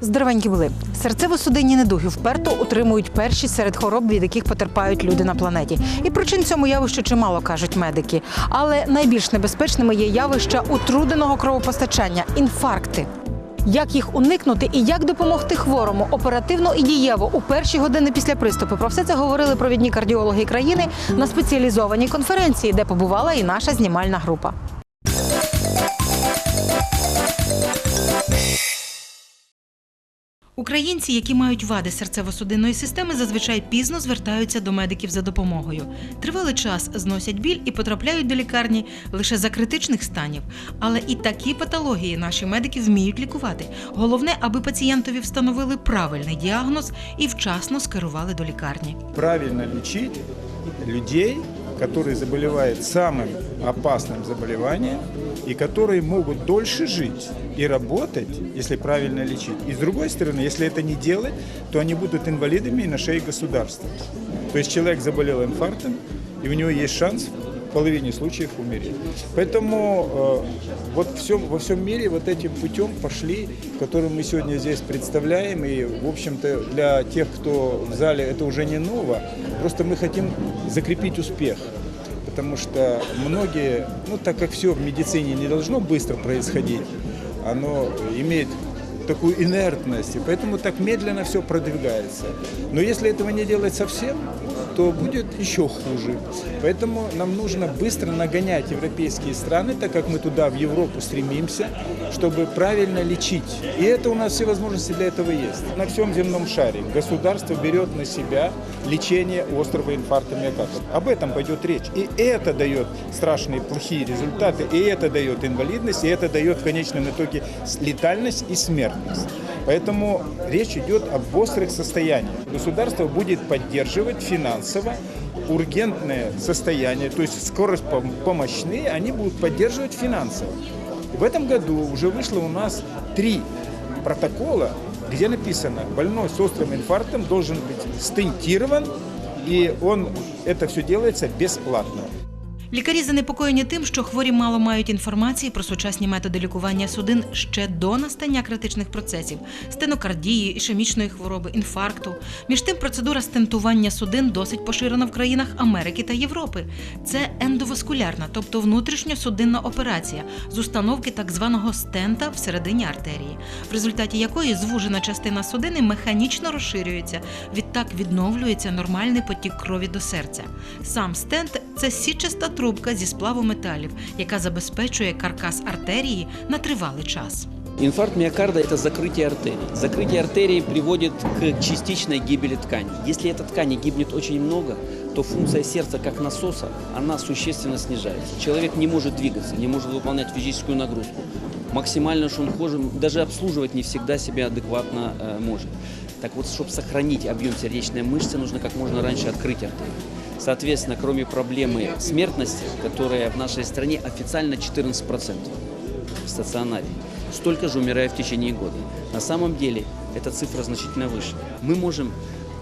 Здоровенькі були. Серцево-судинні недуги вперто утримують перші серед хвороб, від яких потерпають люди на планеті. І причин цьому явищу чимало кажуть медики. Але найбільш небезпечними є явища утруденого кровопостачання інфаркти. Як їх уникнути і як допомогти хворому оперативно і дієво у перші години після приступу? Про все це говорили провідні кардіологи країни на спеціалізованій конференції, де побувала і наша знімальна група. Українці, які мають вади серцево-судинної системи, зазвичай пізно звертаються до медиків за допомогою. Тривалий час зносять біль і потрапляють до лікарні лише за критичних станів. Але і такі патології наші медики вміють лікувати. Головне, аби пацієнтові встановили правильний діагноз і вчасно скерували до лікарні. правильно лечить людей, которые заболевают самым опасным заболеванием и которые могут дольше жить и работать, если правильно лечить. И с другой стороны, если это не делать, то они будут инвалидами и на шее государства. То есть человек заболел инфарктом, и у него есть шанс в половине случаев умереть. Поэтому э, вот всем, во всем мире вот этим путем пошли, который мы сегодня здесь представляем. И, в общем-то, для тех, кто в зале, это уже не ново. Просто мы хотим закрепить успех. Потому что многие, ну так как все в медицине не должно быстро происходить, оно имеет такую инертность, и поэтому так медленно все продвигается. Но если этого не делать совсем, то будет еще хуже. Поэтому нам нужно быстро нагонять европейские страны, так как мы туда, в Европу, стремимся, чтобы правильно лечить. И это у нас все возможности для этого есть. На всем земном шаре государство берет на себя лечение острого инфаркта миокарда. Об этом пойдет речь. И это дает страшные плохие результаты, и это дает инвалидность, и это дает в конечном итоге летальность и смертность. Поэтому речь идет об острых состояниях. Государство будет поддерживать финансово ургентное состояние, то есть скорость пом- помощные, они будут поддерживать финансово. В этом году уже вышло у нас три протокола, где написано, больной с острым инфарктом должен быть стентирован, и он, это все делается бесплатно. Лікарі занепокоєні тим, що хворі мало мають інформації про сучасні методи лікування судин ще до настання критичних процесів стенокардії, ішемічної хвороби, інфаркту. Між тим, процедура стентування судин досить поширена в країнах Америки та Європи. Це ендоваскулярна, тобто внутрішньосудинна операція з установки так званого стента всередині артерії, в результаті якої звужена частина судини механічно розширюється, відтак відновлюється нормальний потік крові до серця. Сам стент це січаста трубка зі сплаву металів, яка забезпечує каркас артерії на тривалий час. Инфаркт миокарда – это закрытие артерий. Закрытие артерии приводит к частичной гибели ткани. Если эта ткани гибнет очень много, то функция сердца как насоса, она существенно снижается. Человек не может двигаться, не может выполнять физическую нагрузку. Максимально, что он хожим, даже обслуживать не всегда себя адекватно э, может. Так вот, чтобы сохранить объем сердечной мышцы, нужно как можно раньше открыть артерию. Соответственно, кроме проблемы смертности, которая в нашей стране официально 14% в стационаре, столько же умирает в течение года. На самом деле эта цифра значительно выше. Мы можем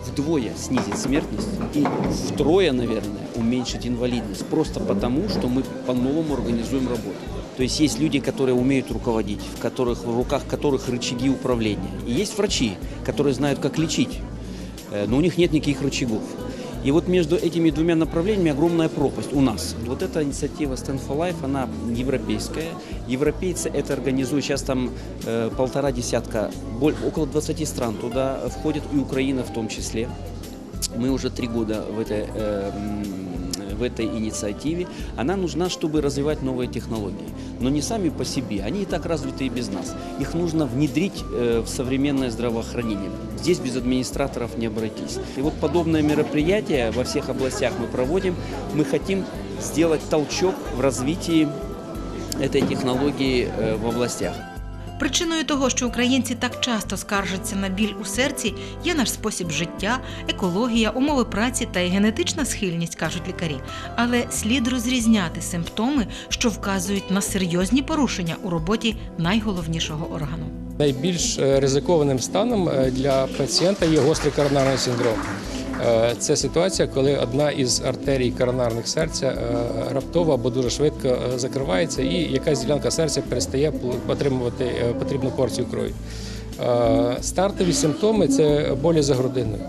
вдвое снизить смертность и втрое, наверное, уменьшить инвалидность. Просто потому, что мы по-новому организуем работу. То есть есть люди, которые умеют руководить, в, которых, в руках которых рычаги управления. И есть врачи, которые знают, как лечить, э, но у них нет никаких рычагов. И вот между этими двумя направлениями огромная пропасть у нас. Вот эта инициатива Stand for Life, она европейская. Европейцы это организуют. Сейчас там э, полтора десятка, боль- около 20 стран туда входит, и Украина в том числе. Мы уже три года в этой, э, м, в этой инициативе. Она нужна, чтобы развивать новые технологии. Но не сами по себе, они и так развиты и без нас. Их нужно внедрить э, в современное здравоохранение. Здесь без администраторов не обойтись. И вот подобное мероприятие во всех областях мы проводим. Мы хотим сделать толчок в развитии этой технологии э, в областях. Причиною того, що українці так часто скаржаться на біль у серці, є наш спосіб життя, екологія, умови праці та й генетична схильність, кажуть лікарі. Але слід розрізняти симптоми, що вказують на серйозні порушення у роботі найголовнішого органу. Найбільш е, ризикованим станом е, для пацієнта є гострий коронарний синдром. Е, Це ситуація, коли одна із артерій коронарних серця е, раптово або дуже швидко е, закривається, і якась ділянка серця перестає отримувати потрібну порцію крові. Стартові симптоми це болі за грудиною.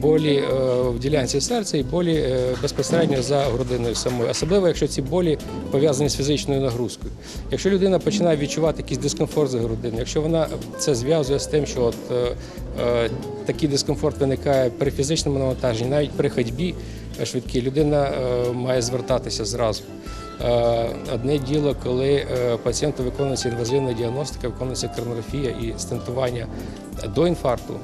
Болі е, в ділянці серця і болі е, безпосередньо за грудиною самою, особливо якщо ці болі пов'язані з фізичною нагрузкою. Якщо людина починає відчувати якийсь дискомфорт за грудиною, якщо вона це зв'язує з тим, що от, е, е, такий дискомфорт виникає при фізичному навантаженні, навіть при ходьбі швидкій, людина е, має звертатися зразу. Одне діло, коли пацієнту виконується інвазивна діагностика, виконується коронарографія і стентування до інфаркту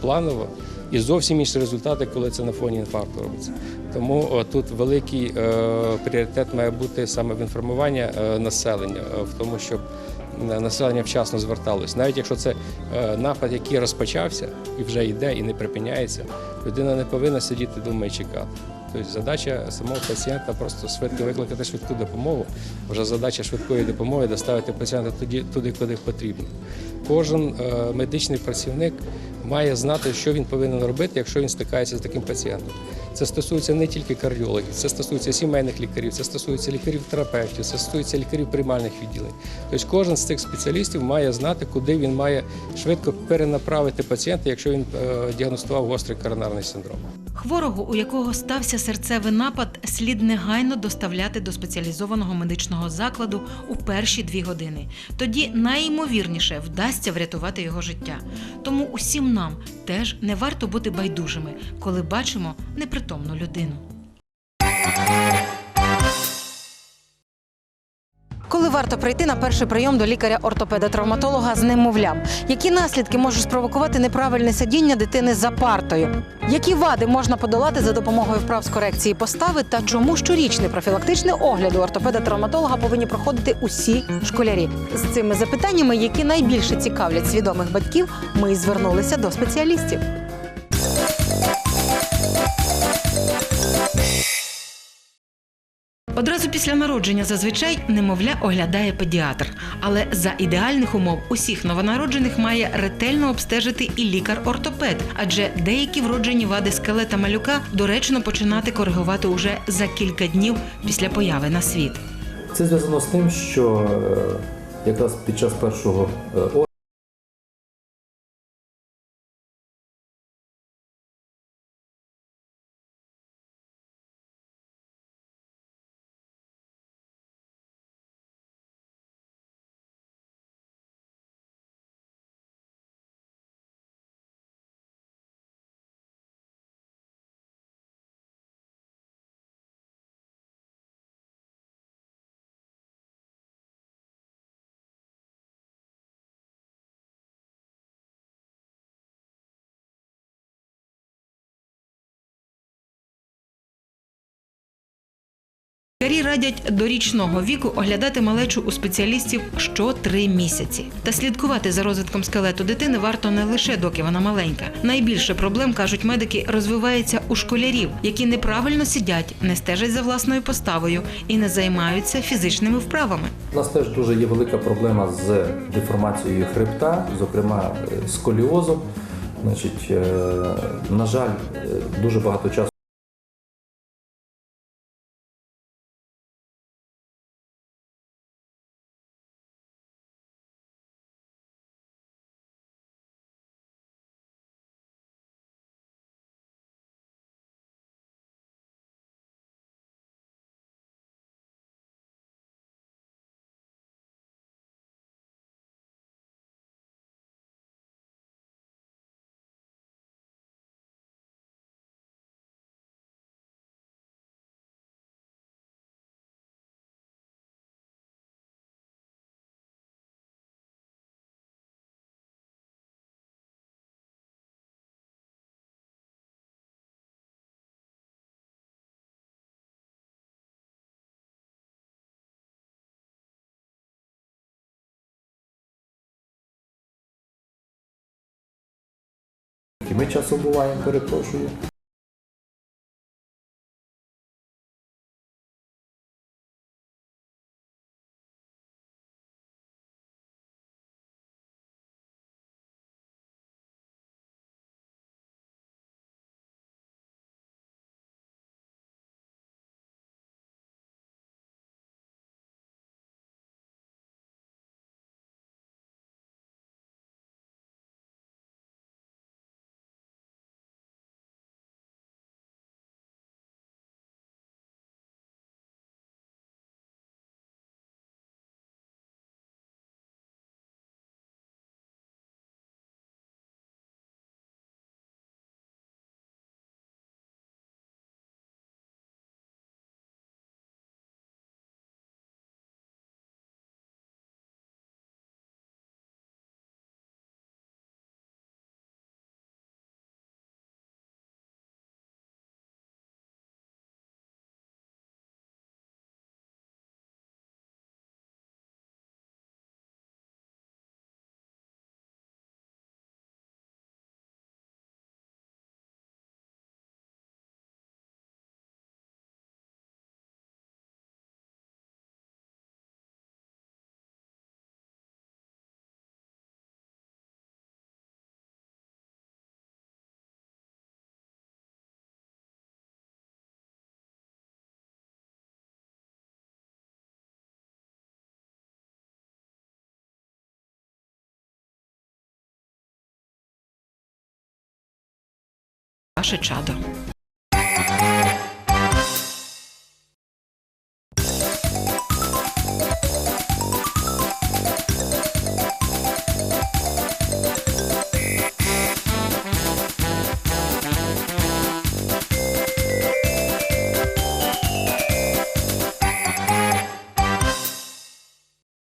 планово, і зовсім інші результати, коли це на фоні інфаркту робиться. Тому е, тут великий е, пріоритет має бути саме в інформуванні е, населення, в тому, щоб населення вчасно зверталось. Навіть якщо це напад, який розпочався і вже йде і не припиняється, людина не повинна сидіти вдома і чекати. Тобто задача самого пацієнта просто швидко викликати швидку допомогу. Вже задача швидкої допомоги доставити пацієнта туди куди потрібно. Кожен е, медичний працівник має знати, що він повинен робити, якщо він стикається з таким пацієнтом. Це стосується не тільки кардіологів, це стосується сімейних лікарів, це стосується лікарів-терапевтів, це стосується лікарів приймальних відділень. Тобто кожен з цих спеціалістів має знати, куди він має швидко перенаправити пацієнта, якщо він е, діагностував гострий коронарний синдром. Хворого, у якого стався серцевий напад, слід негайно доставляти до спеціалізованого медичного закладу у перші дві години. Тоді найімовірніше вдасться врятувати його життя. Тому усім нам теж не варто бути байдужими, коли бачимо непритомну людину. Варто прийти на перший прийом до лікаря-ортопеда-травматолога з немовлям? Які наслідки може спровокувати неправильне сидіння дитини за партою? Які вади можна подолати за допомогою вправ з корекції постави? Та чому щорічний профілактичний огляд у ортопеда-травматолога повинні проходити усі школярі? З цими запитаннями, які найбільше цікавлять свідомих батьків, ми звернулися до спеціалістів. Після народження зазвичай немовля оглядає педіатр, але за ідеальних умов усіх новонароджених має ретельно обстежити і лікар-ортопед, адже деякі вроджені вади скелета малюка доречно починати коригувати уже за кілька днів після появи на світ. Це зв'язано з тим, що е, якраз під час першого Лікарі радять до річного віку оглядати малечу у спеціалістів що три місяці. Та слідкувати за розвитком скелету дитини варто не лише доки вона маленька. Найбільше проблем кажуть медики розвивається у школярів, які неправильно сидять, не стежать за власною поставою і не займаються фізичними вправами. у нас теж дуже є велика проблема з деформацією хребта, зокрема е, сколіозом. Значить, е, на жаль, е, дуже багато часу. Ми часом буваємо, перепрошую. ваше чадо.